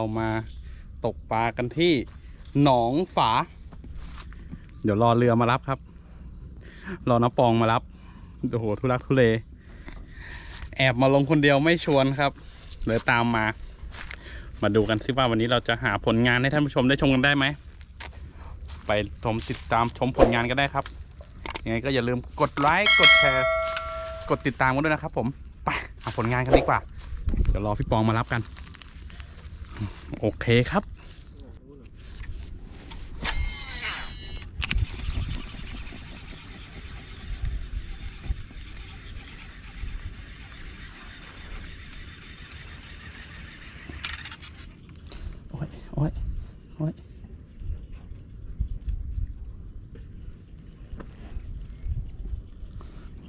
เรามาตกปลากันที่หนองฝา เดี๋ยวรอเรือมารับครับ รอน้าปองมารับโอ้โหทุลักทุเล แอบมาลงคนเดียวไม่ชวนครับเลยตามมา มาดูกันสิว่าวันนี้เราจะหาผลงานให้ท่านผู้ชมได้ชมกันได้ไหม ไปชมติดตามชมผลงานกันได้ครับยังไงก็อย่าลืมกดไลค์กดแชร์กดติดตามกันด้วยนะครับผม ไปหาผลงานกันดีกว่า เดี๋ยวรอพี่ปองมารับกัน โอเคครับ โอ้ย โอ้ย โอ้ย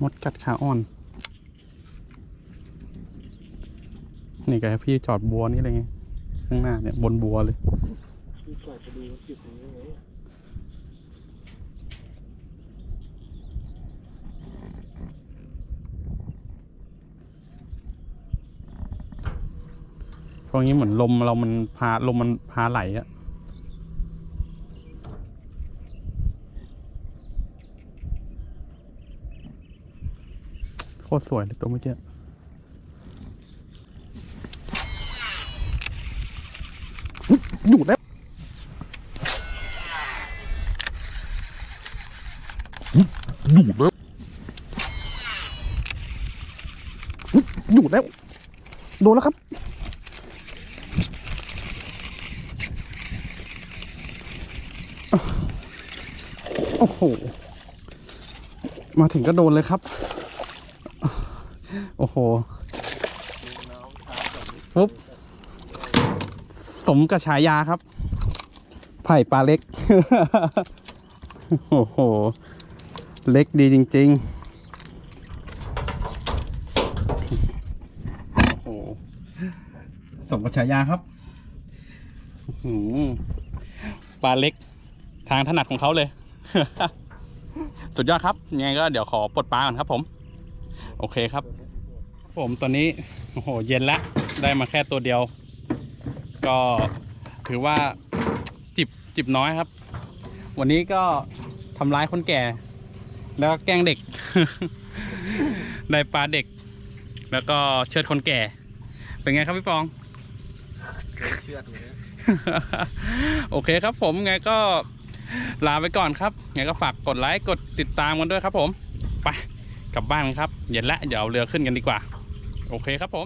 มดกัดขาอ่อน นี่ไงพี่จอดบัวนี่เลยไง ข้างหน้าเนี่ยบนบัวเลยที่ก่อนจะดูจุดนี้ไงเพราะงี้เหมือนลมเรามันพาลมมันพาไหลอะโคตรสวยเลยตัวเมื่อกี้ อยู่แล้วอยู่แล้วอยู่แล้ว โดนแล้วครับ โอ้โห มาถึงก็โดนเลยครับ โอ้โหปุ๊บ สมกับฉายาครับ ไผ่ปลาเล็ก โอ้โห เล็กดีจริง ๆ โอ้โห สมกับฉายาครับอื้อหือปลาเล็ก ทางถนัดของเขาเลย สุดยอดครับ ยังไงก็เดี๋ยวขอปลดปลาก่อนครับผม โอเคครับ ผมตอนนี้ โอ้โห เย็นแล้วได้มาแค่ตัวเดียว ก็ถือว่าจิบจิบน้อยครับ วันนี้ก็ทำร้ายคนแก่ แล้วก็แกล้งเด็ก ได้ปลาเด็ก แล้วก็เชือดคนแก่ เป็นไงครับพี่ปองเชือดเลยโอเคครับผมไงก็ลาไปก่อนครับไงก็ฝากกดไลค์กดติดตามกันด้วยครับผม ไปกลับบ้านกันครับ เย็นละเดี๋ยวเอาเรือขึ้นกันดีกว่า โอเคครับผม